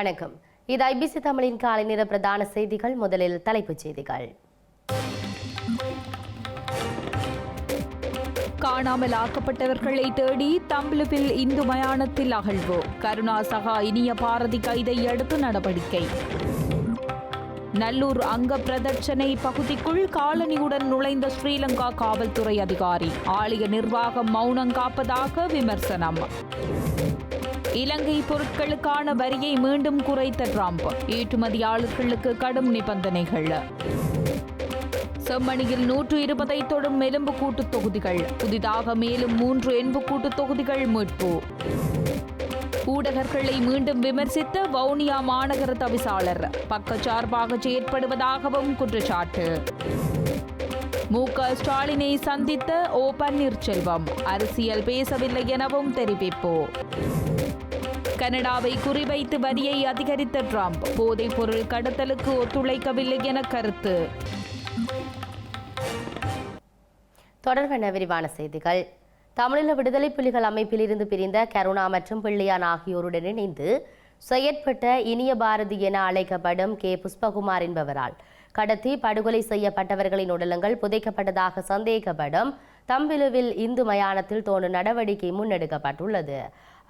வணக்கம். இது ஐபிசி தமிழின் காலை நேர பிரதான செய்திகள். முதலில் தலைப்புச் செய்திகள். காணாமல் ஆக்கப்பட்டவர்களை தேடி தம்பிலுவில் இந்து மயானத்தில் அகழ்வு. கருணா சகா இனிய பாரதி கைதை அடுத்து நடவடிக்கை. நல்லூர் அங்க பிரதட்சணை பகுதிக்குள் காலனியுடன் நுழைந்த ஸ்ரீலங்கா காவல்துறை அதிகாரி. ஆலய நிர்வாகம் மௌனம் காப்பதாக விமர்சனம். இலங்கை பொருட்களுக்கான வரியை மீண்டும் குறைத்த டிரம்ப். ஏற்றுமதியாளர்களுக்கு கடும் நிபந்தனைகள். செம்மணியில் நூற்று இருபதை தொடும் எலும்புக்கூட்டு தொகுதிகள். புதிதாக மேலும் மூன்று எலும்புக்கூட்டு தொகுதிகள் மீட்பு. ஊடகர்களை மீண்டும் விமர்சித்த வவுனியா மாநகர தவிசாளர். பக்கச்சார்பாக செயற்படுவதாகவும் குற்றச்சாட்டு. மு க ஸ்டாலினை சந்தித்த ஓ பன்னீர்செல்வம். அரசியல் பேசவில்லை எனவும் தெரிவிப்பு. கனடாவை குறிவைத்து வரியை அதிகரித்த ட்ரம்ப் போதைப் பொருள் கடத்தலுக்கு ஒத்துழைக்கவில்லை என கருத்து. தொடர்பான விரிவான செய்திகள். தமிழீழ விடுதலை புலிகள் அமைப்பிலிருந்து பிரிந்த கருணா மற்றும் பிள்ளையான் ஆகியோருடன் இணைந்து செயற்பட்ட இனிய பாரதி என அழைக்கப்படும் கே. புஷ்பகுமார் என்பவரால் கடத்தி படுகொலை செய்யப்பட்டவர்களின் உடலங்கள் புதைக்கப்பட்டதாக சந்தேகப்படும் தம்பிலுவில் இந்து மயானத்தில் தோணும் நடவடிக்கை முன்னெடுக்கப்பட்டுள்ளது.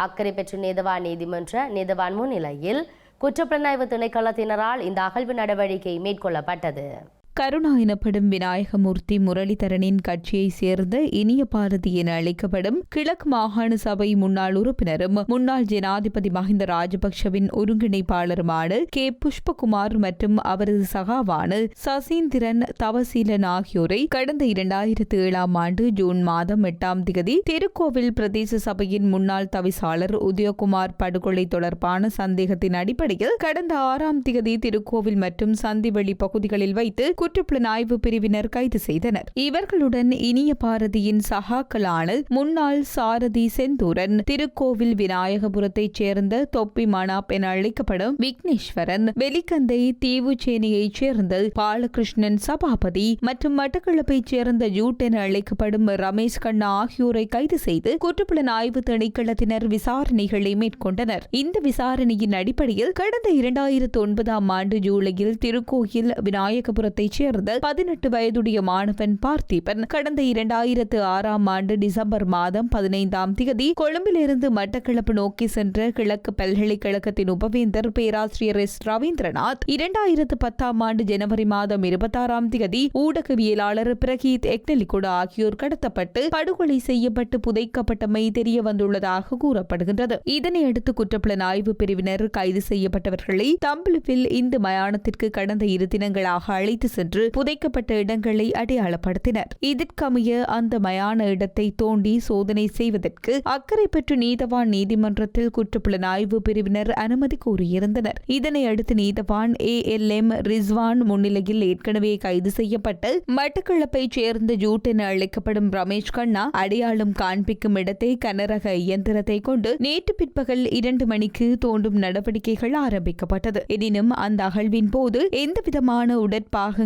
அக்கறை பெற்ற நீதவான் நீதிமன்ற நீதவான் முன்னிலையில் குற்றப்புலனாய்வு திணைக்களத்தினரால் இந்த அகழ்வு நடவடிக்கை மேற்கொள்ளப்பட்டது. கருணா எனப்படும் விநாயகமூர்த்தி முரளிதரனின் கட்சியைச் சேர்ந்த இனிய பாரதி என அழைக்கப்படும் கிழக்கு மாகாண சபை முன்னாள் உறுப்பினரும் முன்னாள் ஜனாதிபதி மஹிந்த ராஜபக்ஷவின் ஒருங்கிணைப்பாளருமான கே. புஷ்பகுமார் மற்றும் அவரது சகாவான சசீந்திரன் தவசீலன் ஆகியோரை கடந்த இரண்டாயிரத்தி ஏழாம் ஆண்டு ஜூன் மாதம் எட்டாம் திகதி திருக்கோவில் பிரதேச சபையின் முன்னாள் தவிசாளர் உதயகுமார் படுகொலை தொடர்பான சந்தேகத்தின் அடிப்படையில் கடந்த ஆறாம் திகதி திருக்கோவில் மற்றும் சந்திவெளி பகுதிகளில் வைத்து குற்றப்புலனாய்வு பிரிவினர் கைது செய்தனர். இவர்களுடன் இனிய பாரதியின் சகாக்களான முன்னாள் சாரதி செந்தூரன் திருக்கோவில் விநாயகபுரத்தைச் சேர்ந்த தொப்பி மணாப் என அழைக்கப்படும் விக்னேஸ்வரன் வெலிக்கந்தை தீவுச்சேனியைச் சேர்ந்த பாலகிருஷ்ணன் சபாபதி மற்றும் மட்டக்களப்பைச் சேர்ந்த ஜூட் என அழைக்கப்படும் ரமேஷ் கண்ணா ஆகியோரை கைது செய்து குற்றப்புலனாய்வு திணைக்களத்தினர் விசாரணைகளை மேற்கொண்டனர். இந்த விசாரணையின் அடிப்படையில் கடந்த இரண்டாயிரத்து ஒன்பதாம் ஆண்டு ஜூலையில் திருக்கோயில் விநாயகபுரத்தை சேர்ந்த பதினெட்டு வயதுடைய மாணவன் பார்த்திபன் கடந்த இரண்டாயிரத்து ஆறாம் ஆண்டு டிசம்பர் மாதம் பதினைந்தாம் தேதி கொழும்பிலிருந்து மட்டக்களப்பு நோக்கி சென்ற கிழக்கு பல்கலைக்கழகத்தின் உபவேந்தர் பேராசிரியர் எஸ் ரவீந்திரநாத் இரண்டாயிரத்து பத்தாம் ஆண்டு ஜனவரி மாதம் இருபத்தாறாம் தேதி ஊடகவியலாளர் பிரகீத் எக்னலிகுடா ஆகியோர் கடத்தப்பட்டு படுகொலை செய்யப்பட்டு புதைக்கப்பட்டமை தெரிய வந்துள்ளதாக கூறப்படுகின்றது. இதனையடுத்து குற்றப்புலனாய்வு பிரிவினர் கைது செய்யப்பட்டவர்களை தம்பலுவில் இந்து மயானத்திற்கு கடந்த இரு தினங்களாக அழைத்து சென்று புதைக்கப்பட்ட இடங்களை அடையாளப்படுத்தினர். இதற்கமைய அந்த மயான இடத்தை தோண்டி சோதனை செய்வதற்கு அக்கறை பெற்று நீதவான் நீதிமன்றத்தில் குற்றப்புலனாய்வு பிரிவினர் அனுமதி கோரியிருந்தனர் இதனை அடுத்து நீதவான் ஏ எல் எம் ரிஸ்வான் முன்னிலையில் ஏற்கனவே கைது செய்யப்பட்ட மட்டக்களப்பைச் சேர்ந்த ஜூட் என அழைக்கப்படும் ரமேஷ் கண்ணா அடையாளம் காண்பிக்கும் இடத்தை கனரக இயந்திரத்தை கொண்டு நேற்று பிற்பகல் இரண்டு மணிக்கு தோண்டும் நடவடிக்கைகள் ஆரம்பிக்கப்பட்டது. எனினும் அந்த அகழ்வின் போது எந்தவிதமான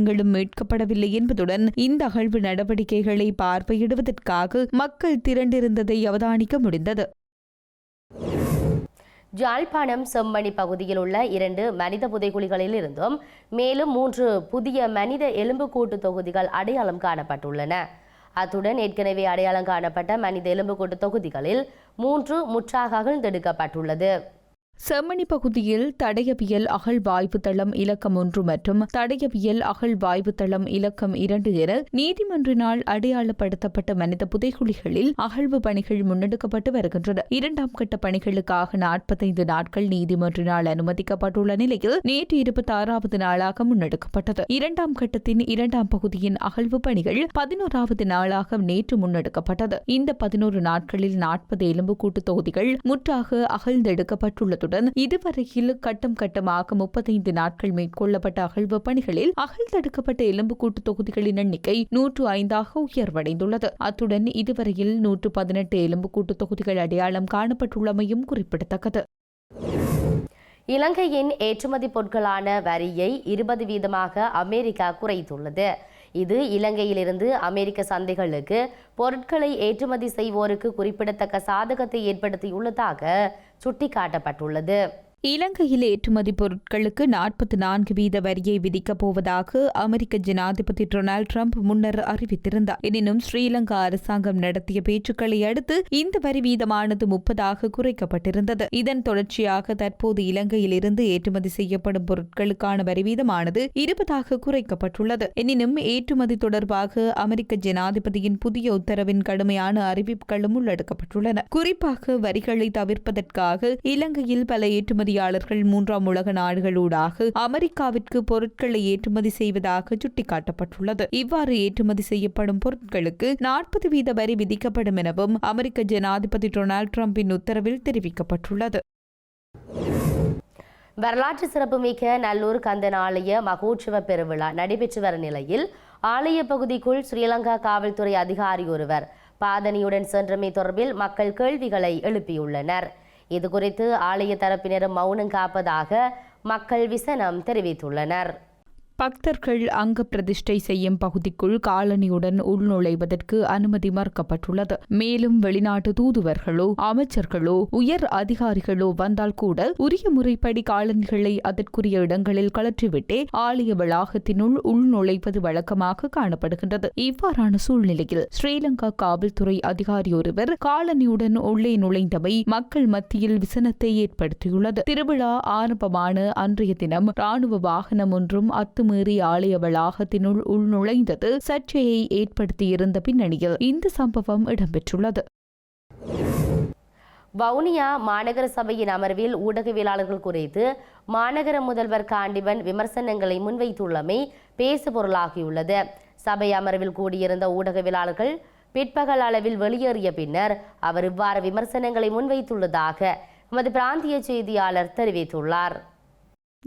உடற்பாகங்களும் மீட்கப்படவில்லை என்பதுடன் இந்த அகழ்வு நடவடிக்கைகளை பார்வையிடுவதற்காக மக்கள் திரண்டிருந்ததை அவதானிக்க முடிந்தது. ஜாழ்ப்பாணம் செம்மணி பகுதியில் உள்ள இரண்டு மனித புதைகுழிகளில் இருந்தும் மேலும் மூன்று புதிய மனித எலும்புக்கூட்டு தொகுதிகள் அடையாளம் காணப்பட்டுள்ளன. அத்துடன் ஏற்கனவே அடையாளம் காணப்பட்ட மனித எலும்புக்கூட்டு தொகுதிகளில் மூன்று முற்றாக அகழ்ந்தெடுக்கப்பட்டுள்ளது. செம்மணி பகுதியில் தடயவியல் அகழ்வாய்வு தளம் இலக்கம் ஒன்று மற்றும் தடயவியல் அகழ்வாய்வு தளம் இலக்கம் இரண்டு என நீதிமன்றினால் அடையாளப்படுத்தப்பட்ட மனித புதைகுழிகளில் அகழ்வு பணிகள் முன்னெடுக்கப்பட்டு வருகின்றன. இரண்டாம் கட்ட பணிகளுக்காக நாற்பத்தைந்து நாட்கள் நீதிமன்றினால் அனுமதிக்கப்பட்டுள்ள நிலையில் நேற்று இருபத்தி ஆறாவது நாளாக முன்னெடுக்கப்பட்டது. இரண்டாம் கட்டத்தின் இரண்டாம் பகுதியின் அகழ்வு பணிகள் பதினோராவது நாளாக நேற்று முன்னெடுக்கப்பட்டது. இந்த பதினோரு நாட்களில் நாற்பது எலும்புக்கூட்டு தொகுதிகள் முற்றாக அகழ்ந்தெடுக்கப்பட்டுள்ளது. உள்ளதுடன் இதுவரையில் கட்டம் கட்டமாக முப்பத்தைந்து நாட்கள் மேற்கொள்ளப்பட்ட அகழ்வு பணிகளில் அகழ் அகழ்ந்தெடுக்கப்பட்ட எலும்புக்கூட்டு தொகுதிகளின் எண்ணிக்கை நூற்று ஐந்தாக உயர்வடைந்துள்ளது. அத்துடன் இதுவரையில் நூற்று பதினெட்டு எலும்புக்கூட்டு தொகுதிகள் அடையாளம் காணப்பட்டுள்ளமையும் குறிப்பிடத்தக்கது. இலங்கையின் ஏற்றுமதி பொருட்களான வரியை இருபது வீதமாக அமெரிக்கா குறைத்துள்ளது. இது இலங்கையிலிருந்து அமெரிக்க சந்தைகளுக்கு பொருட்களை ஏற்றுமதி செய்வோருக்கு குறிப்பிடத்தக்க சாதகத்தை ஏற்படுத்தியுள்ளதாக சுட்டிக்காட்டப்பட்டுள்ளது. இலங்கையில் ஏற்றுமதி பொருட்களுக்கு நாற்பத்தி நான்கு வீத வரியை விதிக்கப் போவதாக அமெரிக்க ஜனாதிபதி டொனால்டு டிரம்ப் முன்னர் அறிவித்திருந்தார். எனினும் ஸ்ரீலங்கா அரசாங்கம் நடத்திய பேச்சுக்களை அடுத்து இந்த வரி வீதமானது முப்பதாக குறைக்கப்பட்டிருந்தது. இதன் தொடர்ச்சியாக தற்போது இலங்கையில் இருந்து ஏற்றுமதி செய்யப்படும் பொருட்களுக்கான வரி வீதமானது இருபதாக குறைக்கப்பட்டுள்ளது. எனினும் ஏற்றுமதி தொடர்பாக அமெரிக்க ஜனாதிபதியின் புதிய உத்தரவின் கடுமையான அறிவிப்புகளும் உள்ளடக்கப்பட்டுள்ளன. குறிப்பாக வரிகளை தவிர்ப்பதற்காக இலங்கையில் பல ஏற்றுமதி ஏற்றுமதியாளர்கள் மூன்றாம் உலக நாடுகளூடாக அமெரிக்காவிற்கு பொருட்களை ஏற்றுமதி செய்வதாக சுட்டிக்காட்டப்பட்டுள்ளது. இவ்வாறு ஏற்றுமதி செய்யப்படும் பொருட்களுக்கு நாற்பது வீத வரி விதிக்கப்படும் எனவும் அமெரிக்க ஜனாதிபதி டொனால்டு டிரம்பின் உத்தரவில் தெரிவிக்கப்பட்டுள்ளது. வரலாற்று சிறப்புமிக்க நல்லூர் கந்தன் ஆலய மகோற்சவ பெருவிழா நடைபெற்று வரும் நிலையில் ஆலய பகுதிக்குள் ஸ்ரீலங்கா காவல்துறை அதிகாரி ஒருவர் பாதணியுடன் சென்றமை தொடர்பில் மக்கள் கேள்விகளை எழுப்பியுள்ளனர். இதுகுறித்து ஆலய தரப்பினரும் மௌனம் காப்பதாக மக்கள் விசனம் தெரிவித்துள்ளனர். பக்தர்கள் அங்க பிரதிஷ்டை செய்யும் பகுதிக்குள் காலணியுடன் உள்நுழைவதற்கு அனுமதி மறுக்கப்பட்டுள்ளது. மேலும் வெளிநாட்டு தூதுவர்களோ அமைச்சர்களோ உயர் அதிகாரிகளோ வந்தால் கூட உரிய முறைப்படி காலணிகளை அதற்குரிய இடங்களில் கலற்றிவிட்டே ஆலய வளாகத்தினுள் உள்நுழைவது வழக்கமாக காணப்படுகின்றது. இவ்வாறான சூழ்நிலையில் ஸ்ரீலங்கா காவல்துறை அதிகாரி ஒருவர் காலணியுடன் உள்ளே நுழைந்தமை மக்கள் மத்தியில் விசனத்தை ஏற்படுத்தியுள்ளது. திருவிழா ஆரம்பமான அன்றைய தினம் ராணுவ வாகனம் ஒன்றும் அத்து அத்துமீறி ஆலய வளாகத்தினுள் உள்நுழைந்தது சர்ச்சையை ஏற்படுத்தியிருந்த பின்னணியில் இந்த சம்பவம் இடம்பெற்றுள்ளது. வவுனியா மாநகர சபையின் அமர்வில் ஊடகவியலாளர்கள் குறித்து மாநகர முதல்வர் காண்டிவன் விமர்சனங்களை முன்வைத்துள்ளமை பேசு பொருளாகியுள்ளது சபை அமர்வில் கூடியிருந்த ஊடகவியலாளர்கள் பிற்பகல் அளவில் வெளியேறிய பின்னர் அவர் இவ்வாறு விமர்சனங்களை முன்வைத்துள்ளதாக எமது பிராந்திய செய்தியாளர் தெரிவித்துள்ளார்.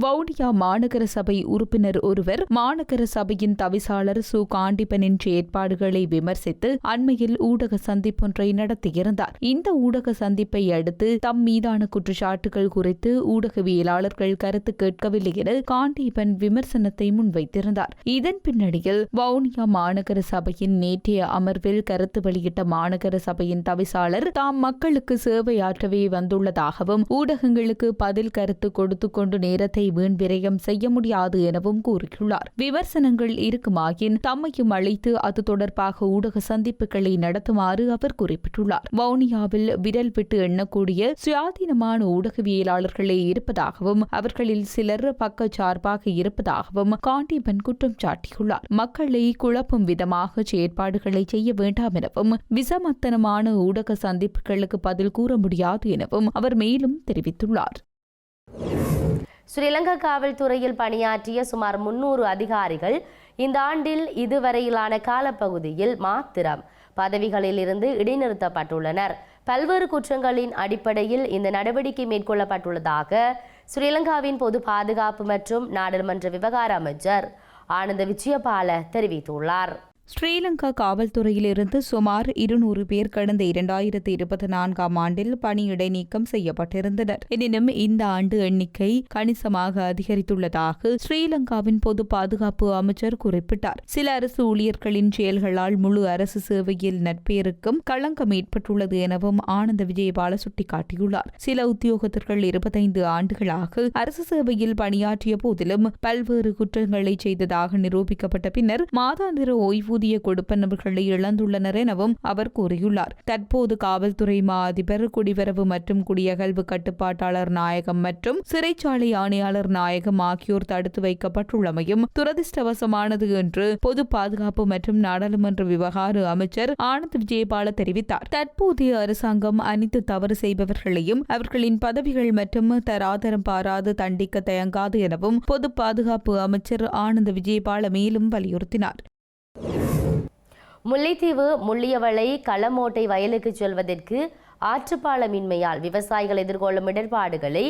வவுனியா மாநகர சபை உறுப்பினர் ஒருவர் மாநகர சபையின் தவிசாளர் சு. காண்டிபனின் செயற்பாடுகளை விமர்சித்து அண்மையில் ஊடக சந்திப்பொன்றை நடத்தியிருந்தார். இந்த ஊடக சந்திப்பை அடுத்து தம் மீதான குற்றச்சாட்டுகள் குறித்து ஊடகவியலாளர்கள் கருத்து கேட்கவில்லை என காண்டிபன் விமர்சனத்தை முன்வைத்திருந்தார். இதன் பின்னணியில் வவுனியா மாநகர சபையின் நேற்றைய அமர்வில் கருத்து வெளியிட்ட மாநகர சபையின் தவிசாளர் தாம் மக்களுக்கு சேவையாற்றவே வந்துள்ளதாகவும் ஊடகங்களுக்கு பதில் கருத்து கொடுத்து கொண்டு நேரத்தை வீண் விரயம் செய்ய முடியாது எனவும் கூறியுள்ளார். விமர்சனங்கள் இருக்குமாயின் தம்மையும் அழைத்து அது தொடர்பாக ஊடக சந்திப்புகளை நடத்துமாறு அவர் குறிப்பிட்டுள்ளார். வவுனியாவில் விரல் விட்டு எண்ணக்கூடிய சுயாதீனமான ஊடகவியலாளர்களே இருப்பதாகவும் அவர்களில் சிலர் பக்கச்சார்பாக இருப்பதாகவும் காண்டிபன் குற்றம் சாட்டியுள்ளார். மக்களை குழப்பும் விதமாக செயற்பாடுகளை செய்ய வேண்டாம் எனவும் விசமத்தனமான ஊடக சந்திப்புகளுக்கு பதில் கூற முடியாது எனவும் அவர் மேலும் தெரிவித்துள்ளார். ஸ்ரீலங்கா காவல்துறையில் பணியாற்றிய சுமார் முன்னூறு அதிகாரிகள் இந்த ஆண்டில் இதுவரையிலான காலப்பகுதியில் மாத்திரம் பதவிகளில் இருந்து இடைநிறுத்தப்பட்டுள்ளனர். பல்வேறு குற்றங்களின் அடிப்படையில் இந்த நடவடிக்கை மேற்கொள்ளப்பட்டுள்ளதாக ஸ்ரீலங்காவின் பொது பாதுகாப்பு மற்றும் நாடாளுமன்ற விவகார அமைச்சர் ஆனந்த விஜயபால தெரிவித்துள்ளார். ஸ்ரீலங்கா காவல்துறையிலிருந்து சுமார் இருநூறு பேர் கடந்த இரண்டாயிரத்தி இருபத்தி நான்காம் ஆண்டில் பணியிடை நீக்கம் செய்யப்பட்டிருந்தனர். எனினும் இந்த ஆண்டு எண்ணிக்கை கணிசமாக அதிகரித்துள்ளதாக ஸ்ரீலங்காவின் பொது பாதுகாப்பு அமைச்சர் குறிப்பிட்டார். சில அரசு ஊழியர்களின் செயல்களால் முழு அரசு சேவையில் நட்பேருக்கும் களங்கம் ஏற்பட்டுள்ளது எனவும் ஆனந்த விஜயபால சுட்டிக்காட்டியுள்ளார். சில உத்தியோகத்தர்கள் இருபத்தைந்து ஆண்டுகளாக அரசு சேவையில் பணியாற்றிய போதிலும் பல்வேறு குற்றங்களை செய்ததாக நிரூபிக்கப்பட்ட பின்னர் மாதாந்திர ஓய்வு ஓய்வூதிய கொடுப்பனவர்களை இழந்துள்ளனர் எனவும் அவர் கூறியுள்ளார். தற்போது காவல்துறை மா அதிபர் குடிவரவு மற்றும் குடியகழ்வு கட்டுப்பாட்டாளர் நாயகம் மற்றும் சிறைச்சாலை ஆணையாளர் நாயகம் ஆகியோர் தடுத்து வைக்கப்பட்டுள்ளமையும் துரதிருஷ்டவசமானது என்று பொது பாதுகாப்பு மற்றும் நாடாளுமன்ற விவகார அமைச்சர் ஆனந்த் விஜயபால தெரிவித்தார். தற்போதைய அரசாங்கம் அனைத்து தவறு செய்பவர்களையும் அவர்களின் பதவிகள் மற்றும் தராதரம் பாராது தண்டிக்க தயங்காது எனவும் பொது பாதுகாப்பு அமைச்சர் ஆனந்த் விஜயபால மேலும் வலியுறுத்தினார். முல்லைத்தீவு முள்ளியவளை களமோட்டை வயலுக்கு செல்வதற்கு ஆற்றுப்பாலமின்மையால் விவசாயிகள் எதிர்கொள்ளும் இடர்பாடுகளை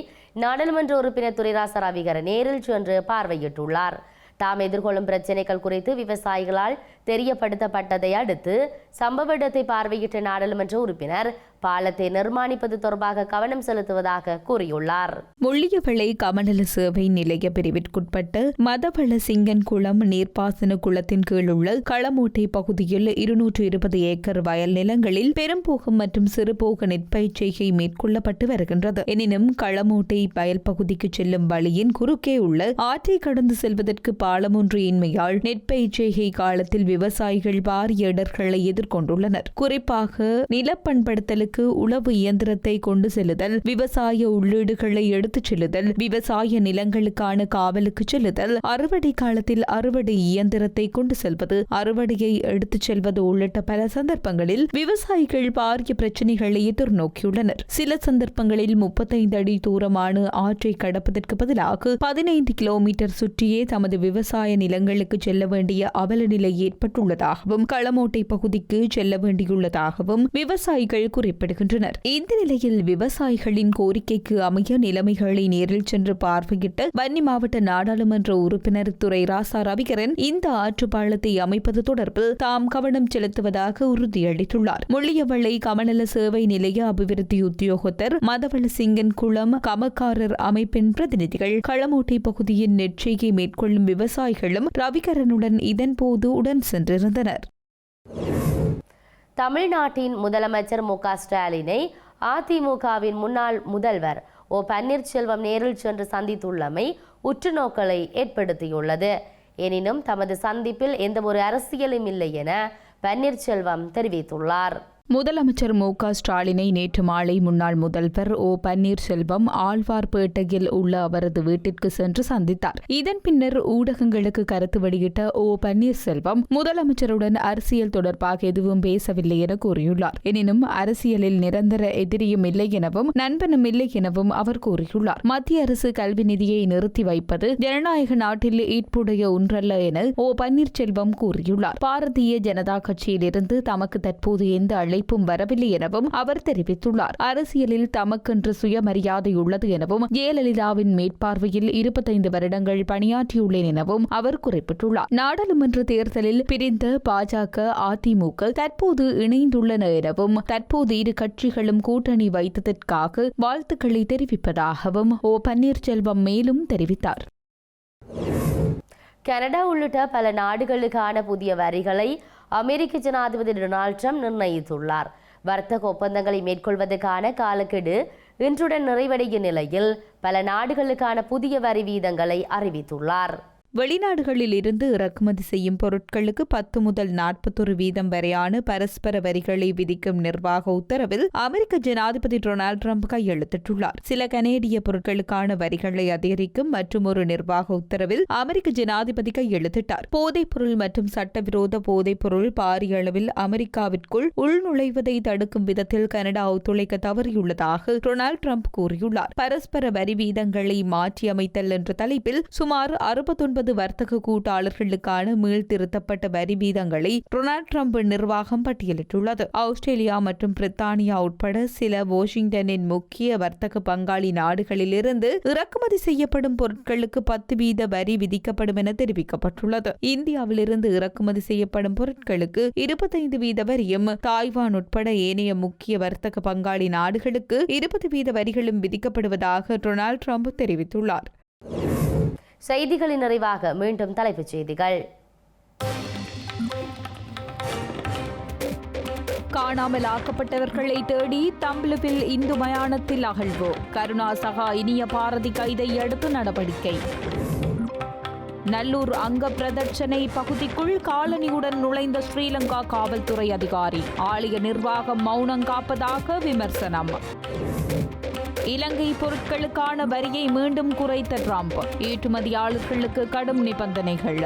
நாடாளுமன்ற உறுப்பினர் துரைராச ரவிகர நேரில் சென்று பார்வையிட்டுள்ளார். தாம் எதிர்கொள்ளும் பிரச்சினைகள் குறித்து விவசாயிகளால் தெரியப்படுத்தப்பட்டதை அடுத்து சம்பவ இடத்தை பார்வையிட்ட நாடாளுமன்ற உறுப்பினர் பாலத்தை நிர்மாணிப்பது தொடர்பாக கவனம் செலுத்துவதாக கூறியுள்ளார். முள்ளியவளை கமநல சேவை நிலைய பிரிவிற்குட்பட்ட மதவள சிங்கன்குளம் நீர்ப்பாசன குளத்தின் கீழ் உள்ள களமோட்டை பகுதியில் இருநூற்று இருபது ஏக்கர் வயல் நிலங்களில் பெரும்போகம் மற்றும் சிறுபோக நெற்பயிற்சிகை மேற்கொள்ளப்பட்டு வருகின்றது. எனினும் களமோட்டை வயல் பகுதிக்கு செல்லும் வழியின் குறுக்கே உள்ள ஆற்றை கடந்து செல்வதற்கு பாலமொன்று இன்மையால் காலத்தில் விவசாயிகள் பாரிய இடர்களை எதிர்கொண்டுள்ளனர். குறிப்பாக நிலப்பண்படுத்தலுக்கு உழவு இயந்திரத்தை கொண்டு செல்லுதல் விவசாய உள்ளீடுகளை எடுத்துச் செல்லுதல் விவசாய நிலங்களுக்கான காவலுக்கு செல்லுதல் அறுவடை காலத்தில் அறுவடை இயந்திரத்தை கொண்டு செல்வது அறுவடையை எடுத்துச் செல்வது உள்ளிட்ட பல சந்தர்ப்பங்களில் விவசாயிகள் பாரிய பிரச்சினைகளை எதிர்நோக்கியுள்ளனர். சில சந்தர்ப்பங்களில் முப்பத்தைந்து அடி தூரமான ஆற்றை கடப்பதற்கு பதிலாக பதினைந்து கிலோமீட்டர் சுற்றியே தமது விவசாய விவசாய நிலங்களுக்கு செல்ல வேண்டிய அவல நிலை ஏற்பட்டுள்ளதாகவும் களமோட்டை பகுதிக்கு செல்ல வேண்டியுள்ளதாகவும் விவசாயிகள் குறிப்பிடுகின்றனர். இந்த நிலையில் விவசாயிகளின் கோரிக்கைக்கு அமைய நிலைமைகளை நேரில் சென்று பார்வையிட்ட வன்னி மாவட்ட நாடாளுமன்ற உறுப்பினர் துறை ராசா ரவிகரன் இந்த ஆற்றுப்பாலத்தை அமைப்பது தொடர்பில் தாம் கவனம் செலுத்துவதாக உறுதியளித்துள்ளார். முள்ளியவளை கமநல சேவை நிலைய அபிவிருத்தி உத்தியோகத்தர் மதவள சிங்கன் குளம் கமக்காரர் அமைப்பின் பிரதிநிதிகள் களமோட்டை பகுதியின் நெற்செய்கை மேற்கொள்ளும் விவசாயிகளும் ரவிகரனுடன் இதன்போது உடன் சென்றிருந்தனர். தமிழ்நாட்டின் முதலமைச்சர் மு க ஸ்டாலினை அதிமுகவின் முன்னாள் முதல்வர் ஓ பன்னீர்செல்வம் நேரில் சென்று சந்தித்துள்ளமை உற்றுநோக்கலை ஏற்படுத்தியுள்ளது. எனினும் தமது சந்திப்பில் எந்த ஒரு அரசியலும் இல்லை என பன்னீர்செல்வம் தெரிவித்துள்ளார். முதலமைச்சர் மு க ஸ்டாலினை நேற்று மாலை முன்னாள் முதல்வர் ஓ பன்னீர்செல்வம் ஆழ்வார்பேட்டையில் உள்ள அவரது வீட்டிற்கு சென்று சந்தித்தார். இதன் பின்னர் ஊடகங்களுக்கு கருத்து வெளியிட்ட ஓ பன்னீர்செல்வம் முதலமைச்சருடன் அரசியல் தொடர்பாக எதுவும் பேசவில்லை என கூறியுள்ளார். எனினும் அரசியலில் நிரந்தர எதிரியும் இல்லை எனவும் நண்பனும் இல்லை எனவும் அவர் கூறியுள்ளார். மத்திய அரசு கல்வி நிதியை நிறுத்தி வைப்பது ஜனநாயக நாட்டில் ஈட்புடைய ஒன்றல்ல என ஓ பன்னீர்செல்வம் கூறியுள்ளார். பாரதிய ஜனதா கட்சியிலிருந்து தமக்கு தற்போது எந்த அழைப்பும் வரவில்லை எனவும் அவர் தெரிவித்துள்ளார். அரசியலில் தமக்கென்று சுயமரியாதை உள்ளது எனவும் ஜெயலலிதாவின் மேற்பார்வையில் இருபத்தைந்து வருடங்கள் பணியாற்றியுள்ளேன் எனவும் அவர் குறிப்பிட்டுள்ளார். நாடாளுமன்ற தேர்தலில் பிரிந்த பாஜக அதிமுக தற்போது இணைந்துள்ளன எனவும் தற்போது இரு கட்சிகளும் கூட்டணி வைத்ததற்காக வாழ்த்துக்களை தெரிவிப்பதாகவும் ஓ பன்னீர்செல்வம் மேலும் தெரிவித்தார். கனடா உள்ளிட்ட பல நாடுகளுக்கான புதிய வரிகளை அமெரிக்க ஜனாதிபதி டொனால்ட் ட்ரம்ப் நிர்ணயித்துள்ளார். வர்த்தக ஒப்பந்தங்களை மேற்கொள்வதற்கான காலக்கெடு இன்றுடன் நிறைவடையும் நிலையில் பல நாடுகளுக்கான புதிய வரி வீதங்களை அறிவித்துள்ளார். வெளிநாடுகளில் இருந்து இறக்குமதி செய்யும் பொருட்களுக்கு பத்து முதல் நாற்பத்தொரு வீதம் வரையான பரஸ்பர வரிகளை விதிக்கும் நிர்வாக உத்தரவில் அமெரிக்க ஜனாதிபதி டொனால்டு ட்ரம்ப் கையெழுத்திட்டுள்ளார். சில கனேடிய பொருட்களுக்கான வரிகளை அதிகரிக்கும் மற்றும் ஒரு நிர்வாக உத்தரவில் அமெரிக்க ஜனாதிபதி கையெழுத்திட்டார். போதைப்பொருள் மற்றும் சட்டவிரோத போதைப்பொருள் பாரிய அளவில் அமெரிக்காவிற்குள் உள்நுழைவதை தடுக்கும் விதத்தில் கனடா ஒத்துழைக்க தவறியுள்ளதாக டொனால்டு ட்ரம்ப் கூறியுள்ளார். பரஸ்பர வரி வீதங்களை மாற்றியமைத்தல் என்ற தலைப்பில் சுமார் அறுபத்தொன்பது வர்த்தக கூட்டாளர்களுக்கான மீள்திருத்தப்பட்ட வரி வீதங்களை டொனால்ட் ட்ரம்ப் நிர்வாகம் பட்டியலிட்டுள்ளது. ஆஸ்திரேலியா மற்றும் பிரித்தானியா உட்பட சில வாஷிங்டனின் முக்கிய வர்த்தக பங்காளி நாடுகளிலிருந்து இறக்குமதி செய்யப்படும் பொருட்களுக்கு பத்து வீத வரி விதிக்கப்படும் என தெரிவிக்கப்பட்டுள்ளது. இந்தியாவிலிருந்து இறக்குமதி செய்யப்படும் பொருட்களுக்கு இருபத்தைந்து வீத வரியும் தாய்வான் உட்பட ஏனைய முக்கிய வர்த்தக பங்காளி நாடுகளுக்கு இருபது வீத வரிகளும் விதிக்கப்படுவதாக டொனால்ட் ட்ரம்ப் தெரிவித்துள்ளார். செய்திகளின் நிறைவாக மீண்டும் தலைப்புச் செய்திகள். காணாமல் ஆக்கப்பட்டவர்களை தேடி தம்பலுவில் இந்து மயானத்தில் அகழ்வு. கருணா சகா இனிய பாரதி கைதை அடுத்து நடவடிக்கை. நல்லூர் அங்க பிரதட்சணை பகுதிக்குள் காலனியுடன் நுழைந்த ஸ்ரீலங்கா காவல்துறை அதிகாரி. ஆலய நிர்வாகம் மௌனம் காப்பதாக விமர்சனம். இலங்கை பொருட்களுக்கான வரியை மீண்டும் குறைத்த ட்ரம்ப். ஏற்றுமதியாளர்களுக்கு கடும் நிபந்தனைகள்.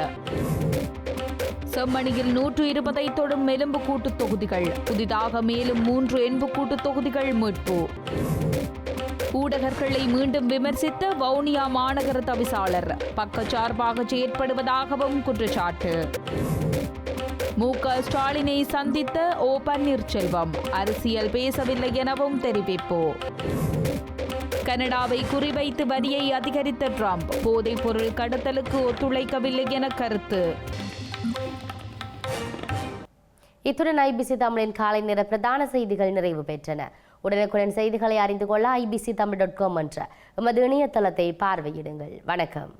செம்மணியில் நூற்று இருபதை தொடும் எலும்பு கூட்டுத் தொகுதிகள். புதிதாக மேலும் மூன்று எண்பு கூட்டுத் தொகுதிகள் மீட்பு. ஊடகர்களை மீண்டும் விமர்சித்த வவுனியா மாநகர தவிசாளர். பக்கச்சார்பாக செயற்படுவதாகவும் குற்றச்சாட்டு. மு க ஸ்டாலினை சந்தித்த ஓ பன்னீர்செல்வம். அரசியல் பேசவில்லை எனவும் தெரிவிப்பு. கனடாவை குறிவைத்து வரியை அதிகரித்த ட்ரம்ப் போதைப் பொருள் கடத்தலுக்கு ஒத்துழைக்கவில்லை என கருத்து. இத்துடன் ஐபிசி தமிழின் காலை நேர பிரதான செய்திகள் நிறைவு பெற்றன. உடனுக்குடன் செய்திகளை அறிந்து கொள்ள ஐபிசி தமிழ் டாட் காம் என்ற எமது இணையதளத்தை பார்வையிடுங்கள். வணக்கம்.